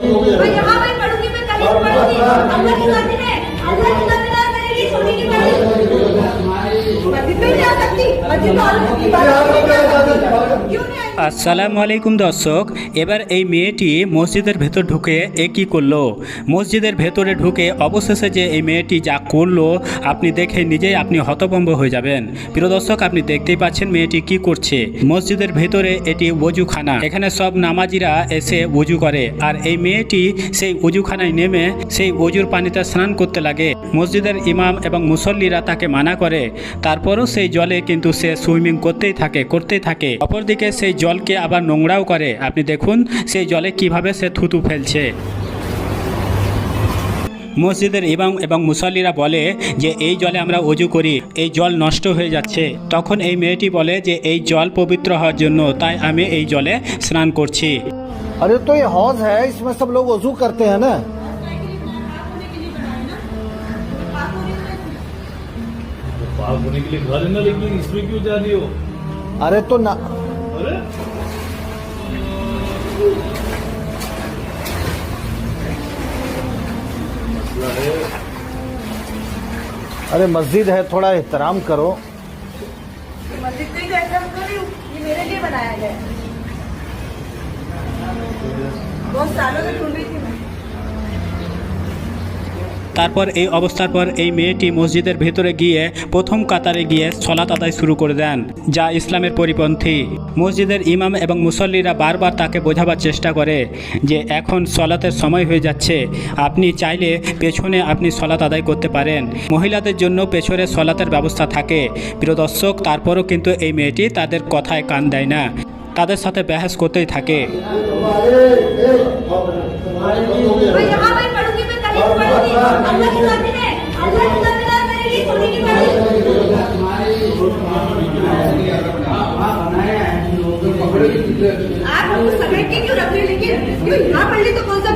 मैं यहाँ मैं पढ़ूँगी, मैं कहीं पढ़ूँगी। अल्लाह की मर्ज़ी है। अल्लाह की मर्ज़ी ना करेगी सोने की मर्ज़ी मस्जिद में नहीं आ सकती। मस्जिद में औरत की बात আসসালামু আলাইকুম দর্শক, এবার এই মেয়েটি মসজিদের ভেতর ঢুকে এ কী করল? মসজিদের ভেতরে ঢুকে অবশেষে যে এই মেয়েটি যা করল, আপনি দেখে নিজেই আপনি হতভম্ব হয়ে যাবেন। প্রিয় দর্শক, আপনি দেখতেই পাচ্ছেন মেয়েটি কি করছে। মসজিদের ভেতরে এটি ওজুখানা এখানে সব নামাজিরা এসে ওজু করে। আর এই মেয়েটি সেই ওজুখানায় নেমে সেই ওজুর পানিতে স্নান করতে লাগে। মসজিদের ইমাম এবং মুসল্লিরা তাকে মানা করে। তারপরও সেই জলে কিন্তু সে সুইমিং করতেই থাকে করতেই থাকে। অপরদিকে সেই জলকে আবার নোংরাও করে আপনি দেখুন সেই জলে কিভাবে সে থুতু ফেলছে মসজিদের ইমাম এবং মুসল্লিরা বলে যে এই জলে আমরা অজু করি এই জল নষ্ট হয়ে যাচ্ছে তখন এই মেয়েটি বলে যে এই জল পবিত্র হওয়ার জন্য তাই আমি এই জলে স্নান করছি अरे तो ये हौज है इसमें सब लोग वजू करते हैं ना पाप होने के लिए घर है ना लेकिन इसमें क्यों जा रही हो अरे तो ना अरे है मस्जिद है थोड़ा एहतराम करो। मस्जिद नहीं कर ये मेरे लिए बनाया गया है। बहुत सालों से ढूंढ रही थी मैं। তারপর এই অবস্থার পর এই মেয়েটি মসজিদের ভেতরে গিয়ে প্রথম কাতারে গিয়ে সলাত আদায় শুরু করে দেন, যা ইসলামের পরিপন্থী। মসজিদের ইমাম এবং মুসল্লিরা বারবার তাকে বোঝাবার চেষ্টা করে যে এখন সলাতের সময় হয়ে যাচ্ছে, আপনি চাইলে পেছনে আপনি সলাত আদায় করতে পারেন। মহিলাদের জন্য পেছনে সলাতের ব্যবস্থা থাকে। প্রিয় দর্শক, তারপরও কিন্তু এই মেয়েটি তাদের কথায় কান দেয় না। তাদের সাথে বহস করতেই থাকে। आप हमको समेट के क्यों रख रहे लेकिन क्यों यहाँ पढ़ ली तो कौन सा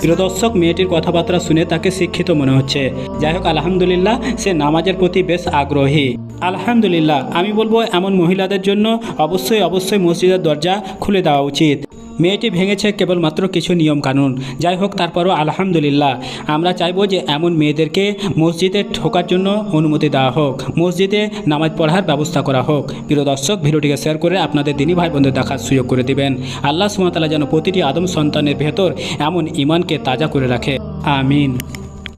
প্রিয় দর্শক মেয়েটির কথাবার্তা শুনে তাকে শিক্ষিত মনে হচ্ছে। যাই হোক আলহামদুলিল্লাহ, সে নামাজের প্রতি বেশ আগ্রহী। আলহামদুলিল্লাহ, আমি বলব এমন মহিলাদের জন্য অবশ্যই অবশ্যই মসজিদের দরজা খুলে দেওয়া উচিত। মেয়েটি ভেঙেছে কেবলমাত্র কিছু নিয়ম কানুন যাই হোক তারপরও আলহামদুলিল্লাহ। আমরা চাইব যে এমন মেয়েদেরকে মসজিদে ঢোকার জন্য অনুমতি দেওয়া হোক। মসজিদে নামাজ পড়ার ব্যবস্থা করা হোক। প্রিয় দর্শক, ভিডিওটিকে শেয়ার করে আপনাদের দিনী ভাই বোনদের দেখার সুযোগ করে দিবেন। আল্লাহ সুমাতালা যেন প্রতিটি আদম সন্তানের ভেতর এমন ইমানকে তাজা করে রাখে। আমিন।